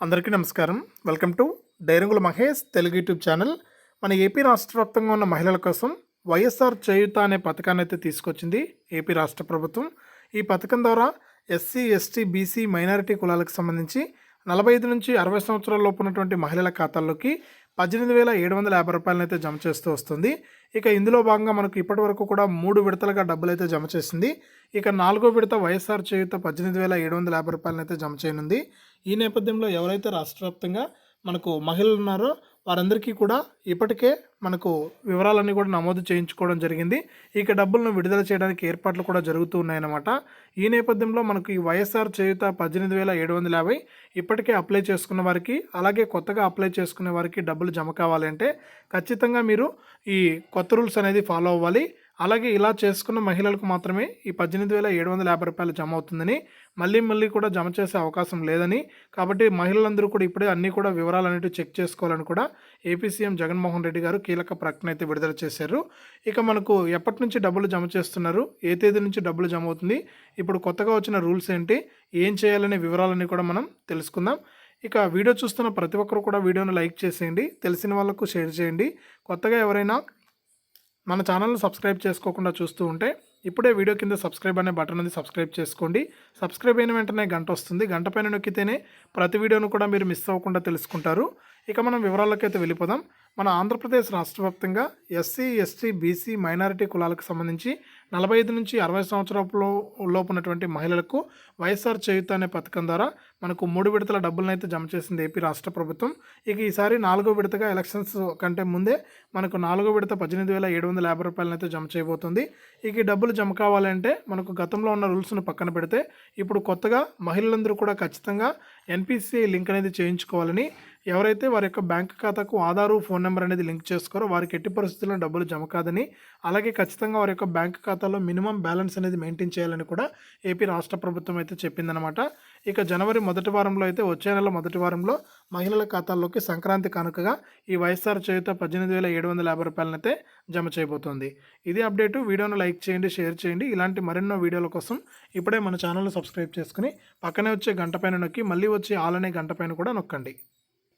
అందరికీ నమస్కారం. Welcome to Dairangula Mahesh Telugu YouTube channel. మన ఏపీ రాష్ట్ర వ్యాప్తంగా ఉన్న మహిళల కోసం వైఎస్ఆర్ చేయుత అనే పథకాన్ని అయితే తీసుకొచ్చింది ఏపీ రాష్ట్ర ప్రభుత్వం. ఈ పథకం ద్వారా ఎస్సీ ఎస్టీ బీసీ మైనారిటీ కులాలకు సంబంధించి నలభై ఐదు నుంచి అరవై సంవత్సరాల లోపు ఉన్నటువంటి మహిళల ఖాతాల్లోకి పద్దెనిమిది వేల ఏడు వందల యాభై రూపాయలను అయితే జమ చేస్తూ వస్తుంది. ఇక ఇందులో భాగంగా మనకు ఇప్పటి వరకు కూడా మూడు విడతలుగా డబ్బులు అయితే జమ చేసింది. ఇక నాలుగో విడత వైఎస్ఆర్ చేయుత పద్దెనిమిది వేల ఏడు వందల యాభై రూపాయలను అయితే జమ చేయనుంది. ఈ నేపథ్యంలో ఎవరైతే రాష్ట్ర వ్యాప్తంగా మనకు మహిళలు ఉన్నారో వారందరికీ కూడా ఇప్పటికే మనకు వివరాలన్నీ కూడా నమోదు చేయించుకోవడం జరిగింది. ఇక డబ్బులను విడుదల చేయడానికి ఏర్పాట్లు కూడా జరుగుతూ ఉన్నాయన్నమాట. ఈ నేపథ్యంలో మనకు ఈ వైఎస్ఆర్ చేయుత పద్దెనిమిది వేల ఏడు వందల యాభై ఇప్పటికే అప్లై చేసుకున్న వారికి అలాగే కొత్తగా అప్లై చేసుకునే వారికి డబ్బులు జమ కావాలంటే ఖచ్చితంగా మీరు ఈ కొత్త రూల్స్ అనేది ఫాలో అవ్వాలి. అలాగే ఇలా చేసుకున్న మహిళలకు మాత్రమే ఈ పద్దెనిమిది వేల ఏడు వందల యాభై రూపాయలు జమ అవుతుందని మళ్ళీ మళ్ళీ కూడా జమ చేసే అవకాశం లేదని కాబట్టి మహిళలందరూ కూడా ఇప్పుడే అన్నీ కూడా వివరాలు అనేవి చెక్ చేసుకోవాలని కూడా ఏపీ సీఎం జగన్మోహన్ రెడ్డి గారు కీలక ప్రకటన అయితే విడుదల చేశారు. ఇక మనకు ఎప్పటి నుంచి డబ్బులు జమ చేస్తున్నారు ఏ తేదీ నుంచి డబ్బులు జమ అవుతుంది ఇప్పుడు కొత్తగా వచ్చిన రూల్స్ ఏంటి ఏం చేయాలనే వివరాలన్నీ కూడా మనం తెలుసుకుందాం. ఇక వీడియో చూస్తున్న ప్రతి ఒక్కరు కూడా వీడియోను లైక్ చేసేయండి తెలిసిన వాళ్ళకు షేర్ చేయండి. కొత్తగా ఎవరైనా మన ఛానల్ని సబ్స్క్రైబ్ చేసుకోకుండా చూస్తూ ఉంటే ఇప్పుడే వీడియో కింద సబ్స్క్రైబ్ అనే బటన్ ఉంది సబ్స్క్రైబ్ చేసుకోండి. సబ్స్క్రైబ్ అయిన వెంటనే గంట వస్తుంది. గంట పైన నొక్కితేనే ప్రతి వీడియోను కూడా మీరు మిస్ అవ్వకుండా తెలుసుకుంటారు. ఇక మనం వివరాలకైతే వెళ్ళిపోదాం. మన ఆంధ్రప్రదేశ్ రాష్ట్ర వ్యాప్తంగా ఎస్సీ ఎస్టీ బీసీ మైనారిటీ కులాలకు సంబంధించి నలభై ఐదు నుంచి అరవై సంవత్సరాలలో లోపు ఉన్నటువంటి మహిళలకు వైఎస్ఆర్ చేయుత అనే పథకం ద్వారా మనకు మూడు విడతల డబ్బులను అయితే జమ చేసింది ఏపీ రాష్ట్ర ప్రభుత్వం. ఇక ఈసారి నాలుగో విడతగా ఎలక్షన్స్ కంటే ముందే మనకు నాలుగో విడత పద్దెనిమిది వేల ఏడు వందల యాభై రూపాయలను అయితే జమ చేయబోతుంది. ఇక ఈ డబ్బులు జమ కావాలంటే మనకు గతంలో ఉన్న రూల్స్ను పక్కన పెడితే ఇప్పుడు కొత్తగా మహిళలందరూ కూడా ఖచ్చితంగా ఎన్పిసిఐ లింక్ అనేది చేయించుకోవాలని ఎవరైతే వారి యొక్క బ్యాంక్ ఖాతాకు ఆధారు ఫోన్ నెంబర్ అనేది లింక్ చేసుకోరో వారికి ఎట్టి పరిస్థితుల్లో డబ్బులు జమ కాదని అలాగే ఖచ్చితంగా వారి యొక్క బ్యాంక్ ఖాతాలో మినిమం బ్యాలెన్స్ అనేది మెయింటైన్ చేయాలని కూడా ఏపీ రాష్ట్ర ప్రభుత్వం అయితే చెప్పిందనమాట ఇక జనవరి మొదటి వారంలో అయితే వచ్చే నెల మొదటి వారంలో మహిళల ఖాతాల్లోకి సంక్రాంతి కానుకగా ఈ వైఎస్ఆర్ చేయుత పద్దెనిమిది వేల ఏడు వందల యాభై రూపాయలనైతే జమ చేయబోతోంది. ఇది అప్డేటు. వీడియోను లైక్ చేయండి షేర్ చేయండి. ఇలాంటి మరెన్నో వీడియోల కోసం ఇప్పుడే మన ఛానల్ను సబ్స్క్రైబ్ చేసుకుని పక్కనే వచ్చే గంట పైన నొక్కి మళ్ళీ వచ్చే ఆలనే గంట పైన కూడా నొక్కండి.